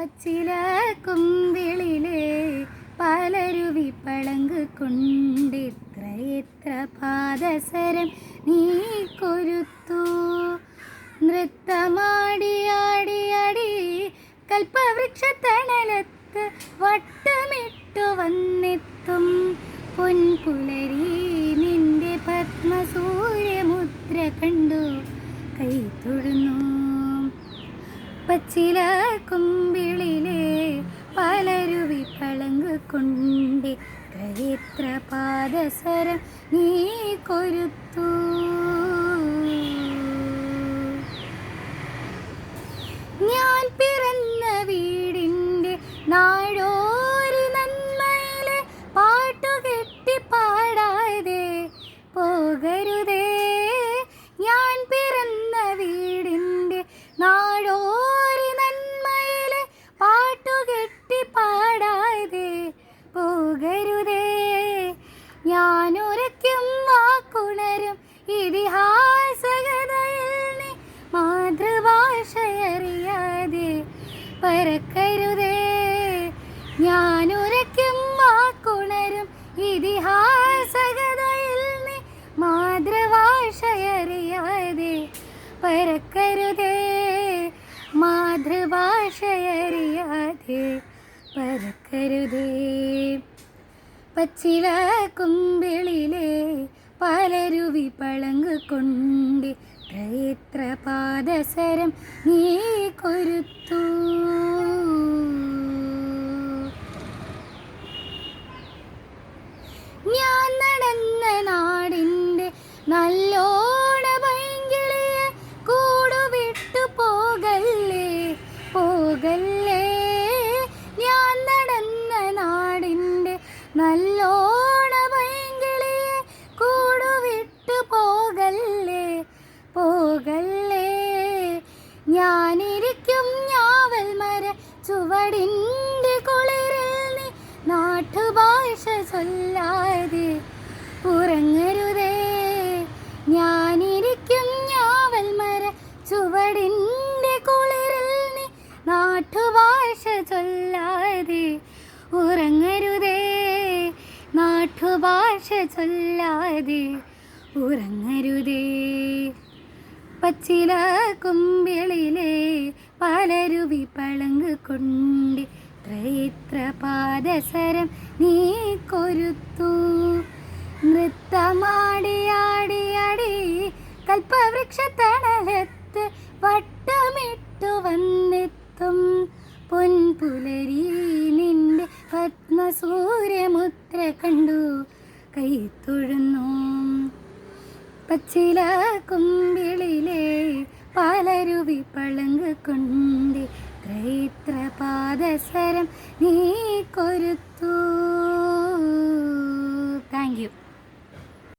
പച്ചില കുമ്പിളിലെ പലരുവി പളങ്ക് കൊണ്ടിത്ര എത്ര പാദസരം നീ കൊരുത്തു? നൃത്തമാടിയാടിയാടി കൽപ്പവൃക്ഷത്തണലത്ത് വട്ടമിട്ടു വന്നെത്തും. പൊൻപുലരി നിന്റെ പത്മസൂര്യമുദ്ര കണ്ടു. കൈ തൊഴുന്നു. പച്ചില കുമ്പിളിലെ പലരുവി പളങ്ക് കൊണ്ട് എത്ര പാദസരം നീ കൊരുത്തു. ഞാൻ പിറന്ന വീടിന്റെ നാടോരി ഇതിഹാസകഥയിൽ നീ മാതൃഭാഷയറിയാതെ പരക്കരുതേ ഞാനുരയ്ക്കും വാക്കുണരും ഇതിഹാസകഥയിൽ നീ മാതൃഭാഷയറിയാതെ പരക്കരുതേ മാതൃഭാഷയറിയാതെ പരക്കരുതേ പച്ചില കുമ്പിളിലെ പലരുവി പളങ്ക് കൊണ്ട് എത്ര പാദസരം നീ കൊരുത്തു. ഞാനിരിക്കും ഞാവൽ മര ചുവടിന്റെ കുളിരിൽ നീ നാട്ടുഭാഷ ചൊല്ലാതെ ഉറങ്ങരുതേ. ഞാനിരിക്കും ഞാവൽ മര ചുവടിന്റെ കുളിരിൽ നീ നാട്ടുഭാഷ ചൊല്ലാതെ ഉറങ്ങരുതേ. നാട്ടുഭാഷ ചൊല്ലാതെ ഉറങ്ങരുതേ. പച്ചില കുമ്പിളിലെ പലരുവി പളങ്ക് കൊണ്ട് ത്രൈത്ര പാദസരം നീ കൊരുത്തു നൃത്തമാടിയാടിയാടി കൽപ്പവൃക്ഷത്തണലത്ത് വട്ടമിട്ടു വന്നെത്തും. പൊൻപുലരി നിന്റെ പത്മസൂര്യമുദ്ര കണ്ടു കൈ തൊഴുന്നു. പച്ചില കുമ്പിളിലെ പാലരുവി പളങ്ക് ത്രൈത്ര പാദസരം നീ കൊരുത്തു താങ്ക് യു